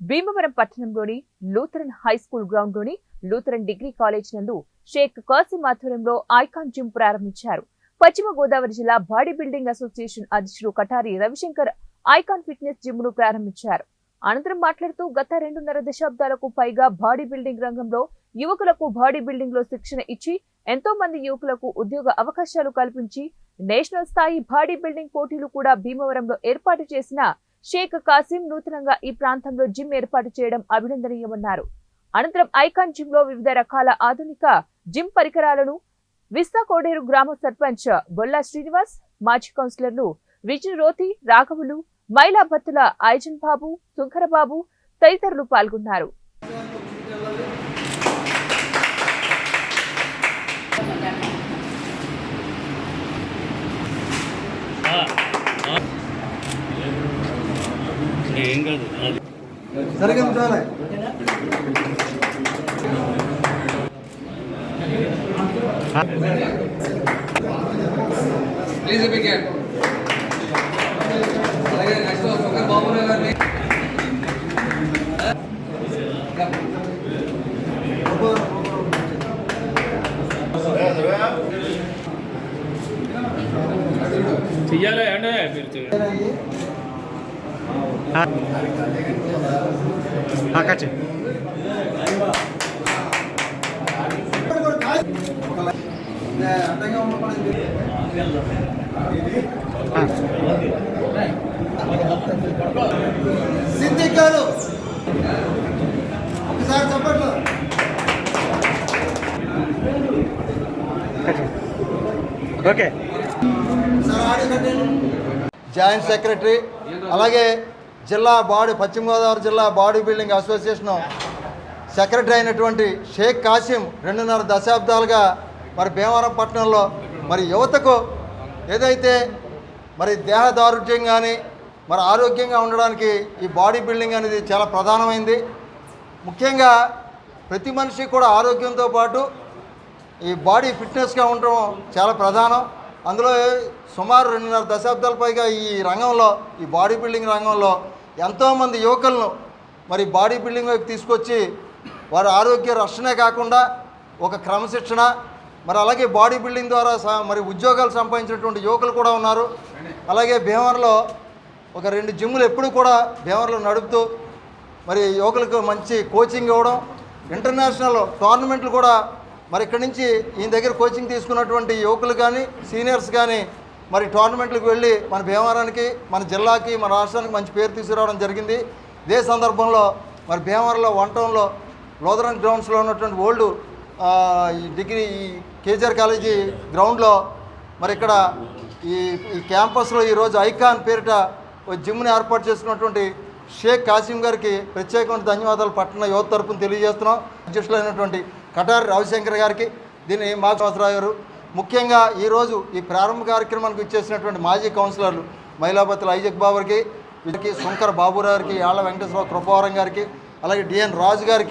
భీమవరం పట్టణంలోని Lutheran high school గ్రౌండ్లోని Lutheran degree college నందు షేక్ కాసిం ఆధ్వర్యంలో ఐకాన్ జిమ్ ప్రారంభించారు. పశ్చిమ గోదావరి జిల్లా బాడీ బిల్డింగ్ అసోసియేషన్ అధ్యక్షుడు కటారి రవిశంకర్ ఐకాన్ ఫిట్నెస్ జిమ్ను ప్రారంభించారు. అనంతరం మాట్లాడుతూ గత రెండున్నర దశాబ్దాలకు పైగా బాడీ బిల్డింగ్ రంగంలో యువకులకు బాడీ బిల్డింగ్లో శిక్షణ ఇచ్చి ఎంతో మంది యువకులకు ఉద్యోగ అవకాశాలు కల్పించి నేషనల్ స్థాయి బాడీ బిల్డింగ్ పోటీలు కూడా భీమవరంలో ఏర్పాటు చేసిన షేక్ కాసిం నూతనంగా ఈ ప్రాంతంలో జిమ్ ఏర్పాటు చేయడం అభినందనీయమన్నారు. అనంతరం ఐకాన్ జిమ్లో వివిధ రకాల ఆధునిక జిమ్ పరికరాలను విస్తా కోడేరు గ్రామ సర్పంచ్ బొల్లా శ్రీనివాస్ మాజీ కౌన్సిలర్లు విజయ్ రోతి రాఘవులు మైలాభత్తుల ఐజన్ బాబు సుంకరబాబు తదితరులు పాల్గొన్నారు. ఏం కాదు. అది సరిగ్గా ఉంచాలి. ప్లీజ్ బిగిన్ అలాగే నెక్స్ట్ సుఖర్ బాబు గారిని. చెయ్యాలి? అంటే మీరు ఉండకూడదు సిద్దిక్ గారు ఒకసారి చెప్పట్లు? ఓకే. సార్ ఆడి కట్టండి జాయింట్ సెక్రటరీ అలాగే జిల్లా బాడీ పశ్చిమ గోదావరి జిల్లా బాడీ బిల్డింగ్ అసోసియేషన్ సెక్రటరీ అయినటువంటి షేక్ కాసిం రెండున్నర దశాబ్దాలుగా మరి భీమవరం పట్టణంలో మరి యువతకు ఏదైతే మరి దేహ దారుఢ్యం కానీ మరి ఆరోగ్యంగా ఉండడానికి ఈ బాడీ బిల్డింగ్ అనేది చాలా ప్రధానమైంది. ముఖ్యంగా ప్రతి మనిషి కూడా ఆరోగ్యంతో పాటు ఈ బాడీ ఫిట్నెస్గా ఉండడం చాలా ప్రధానం. అందులో సుమారు రెండున్నర దశాబ్దాల పైగా ఈ రంగంలో ఈ బాడీ బిల్డింగ్ రంగంలో ఎంతోమంది యువకులను మరి బాడీ బిల్డింగ్ వైపు తీసుకొచ్చి వారి ఆరోగ్య రక్షణే కాకుండా ఒక క్రమశిక్షణ మరి అలాగే బాడీ బిల్డింగ్ ద్వారా స- మరి ఉద్యోగాలు సంపాదించినటువంటి యువకులు కూడా ఉన్నారు. అలాగే భీమవరంలో ఒక రెండు జిమ్లు ఎప్పుడు కూడా భీమవరంలో నడుపుతూ మరి యువకులకు మంచి కోచింగ్ ఇవ్వడం ఇంటర్నేషనల్ టోర్నమెంట్లు కూడా మరి ఇక్కడి నుంచి ఈయన దగ్గర కోచింగ్ తీసుకున్నటువంటి యువకులు కానీ సీనియర్స్ కానీ మరి టోర్నమెంట్లకు వెళ్ళి మన భీమవరానికి మన జిల్లాకి మన రాష్ట్రానికి మంచి పేరు తీసుకురావడం జరిగింది. ఇదే సందర్భంలో మరి భీమవరంలో వన్ టౌన్లో లోదరన్ గ్రౌండ్స్లో ఉన్నటువంటి ఓల్డ్ ఈ డిగ్రీ ఈ కేజీఆర్ కాలేజీ గ్రౌండ్లో మరి ఇక్కడ ఈ ఈ క్యాంపస్లో ఈరోజు ఐకాన్ పేరిట జిమ్ని ఏర్పాటు చేసుకున్నటువంటి షేక్ కాసిం గారికి ప్రత్యేకమైన ధన్యవాదాలు పట్టణ యువత తరపున తెలియజేస్తున్నాం. అధ్యక్షులైనటువంటి కటారి రవిశంకర్ గారికి దీన్ని మాకు సంవత్సరావు గారు ముఖ్యంగా ఈరోజు ఈ ప్రారంభ కార్యక్రమానికి ఇచ్చేసినటువంటి మాజీ కౌన్సిలర్లు మైలాపతుల ఐజక్ బాబుకి వీరికి శంకర్ బాబురావు గారికి యాళ్ళ వెంకటేశ్వర కృపవరం గారికి అలాగే డిఎన్ రాజు గారికి